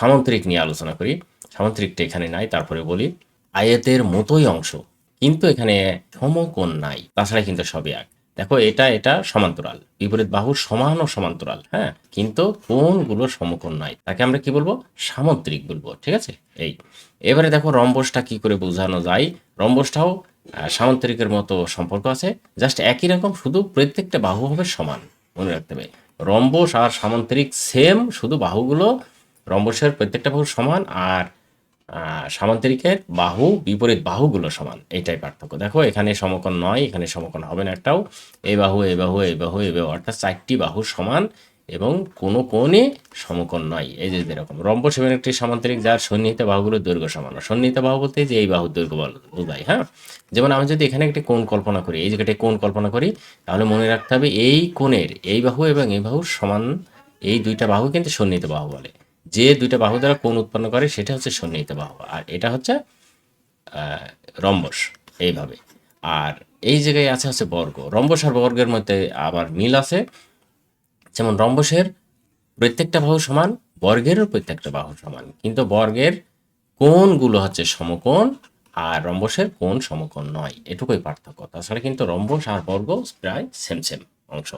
সামন্ত্রিক নিয়ে আলোচনা করি। সামন্ত্রিকটা এখানে নাই, তারপরে বলি, আয়তের মতোই অংশ, কিন্তু এখানে সমকোণ নাই, তাছাড়া কিন্তু সবই এক। দেখো, এটা এটা সমান্তরাল, বিপরীত বাহুর সমান ও সমান্তরাল হ্যাঁ? কিন্তু কোণগুলো সমকোণ নাই, তাকে আমরা কি বলব? সামন্ত্রিক বলব, ঠিক আছে? এই, এবারে দেখো, রম্বসটা কি করে বোঝানো যায়? রম্বসটাও সামন্ত্রিকের মতো সম্পর্ক আছে, জাস্ট একই রকম, শুধু প্রত্যেকটা বাহু হবে সমান, মনে রাখতে হবে। রম্বস আর সামন্ত্রিক সেম শুধু বাহুগুলো রম্বসের প্রত্যেকটা বাহু সমান আর সামান্তরিকের বাহু, বিপরীত বাহুগুলো সমান। এইটাই পার্থক্য। দেখো, এখানে সমকোণ নয়, এখানে সমকোণ হবে না একটাও। এই বাহু এই বাহু এই বাহু এই বাহু, অর্থাৎ চারটি বাহু সমান এবং কোনো কোণে সমকোণ নয়। এই যে যেরকম রম্বস এবং একটি সামান্তরিক যার সন্নিহিত বাহুগুলোর দৈর্ঘ্য সমান। সন্নিহিত বাহু বলতে যে এই বাহুর দৈর্ঘ্য বল- বোঝায় হ্যাঁ? যেমন আমি যদি এখানে একটি কোণ কল্পনা করি, এই জায়গাটা কোণ কল্পনা করি, তাহলে মনে রাখতে হবে এই কোণের, এই বাহু এবং এই বাহু সমান, এই দুইটা বাহু কিন্তু সন্নিহিত বাহু বলে। যে দুইটা বাহু দ্বারা কোণ উৎপন্ন করে, সেটা হচ্ছে সন্নিহিত বাহু। আর এটা হচ্ছে রম্বস, এইভাবে। আর এই জায়গায় আছে হচ্ছে বর্গ। রম্বস আর বর্গের মধ্যে আবার মিল আছে। যেমন রম্বসের প্রত্যেকটা বাহু সমান, বর্গেরও প্রত্যেকটা বাহু সমান। কিন্তু বর্গের কোণগুলো হচ্ছে সমকোণ আর রম্বসের কোণ সমকোণ নয়। এটুকুই পার্থক্য। তাছাড়া কিন্তু রম্বস আর বর্গ প্রায় সেম সেম অংশ।